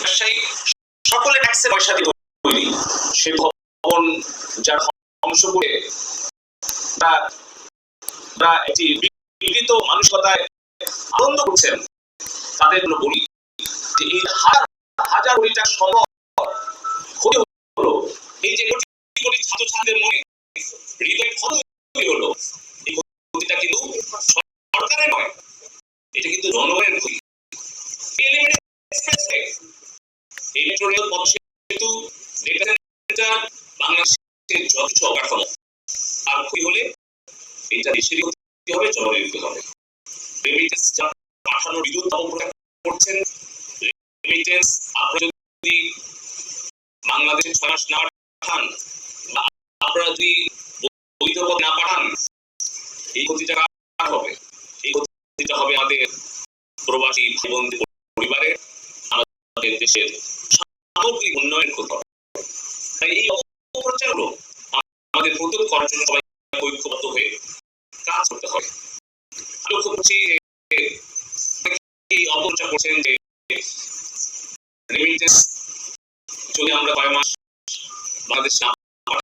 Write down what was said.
ব্যবসায়ী সকলে ট্যাক্সের পয়সা দিয়ে সে ভবন যার ধ্বংস করে তারা একটি বিকৃত মানসিকতায় আনন্দ করছেন, তাদের জন্য বলি যে এই হাজার হাজার কোটি টাকা সম্পদ ক্ষতি হলো, এই যে কোটি কোটি ছাত্রছাত্রীদের মনে হৃদয় ক্ষত হলো, এই ক্ষতিটা কিন্তু সরকারের নয়, এটা কিন্তু জনগণের ক্ষতি। এই পথ সেতু ডেটা সেন্টার বাংলাদেশের যথেষ্ট অবকাঠামো আর ক্ষতি হলে এটা দেশেরই ক্ষতি হবে ক্ষতি হবে। রেমিটেন্স করছেন। রেমিটেন্স আপনারা যদি বাংলাদেশে ছয় মাস না পাঠান বা আপনারা যদি বৈধ পথ না পাঠান, এই ক্ষতিটা হবে? এই ক্ষতিটা হবে আমাদের প্রবাসী ভাই আমাদের দেশের সামগ্রিক উন্নয়ন আমাদের প্রতিরোধ করার জন্য সবাই ঐক্যবদ্ধ হয়ে কাজ করতে আমি লক্ষ্য করছি অপপ্রচার করছেন যে যদি আমরা কয় মাস বাংলাদেশ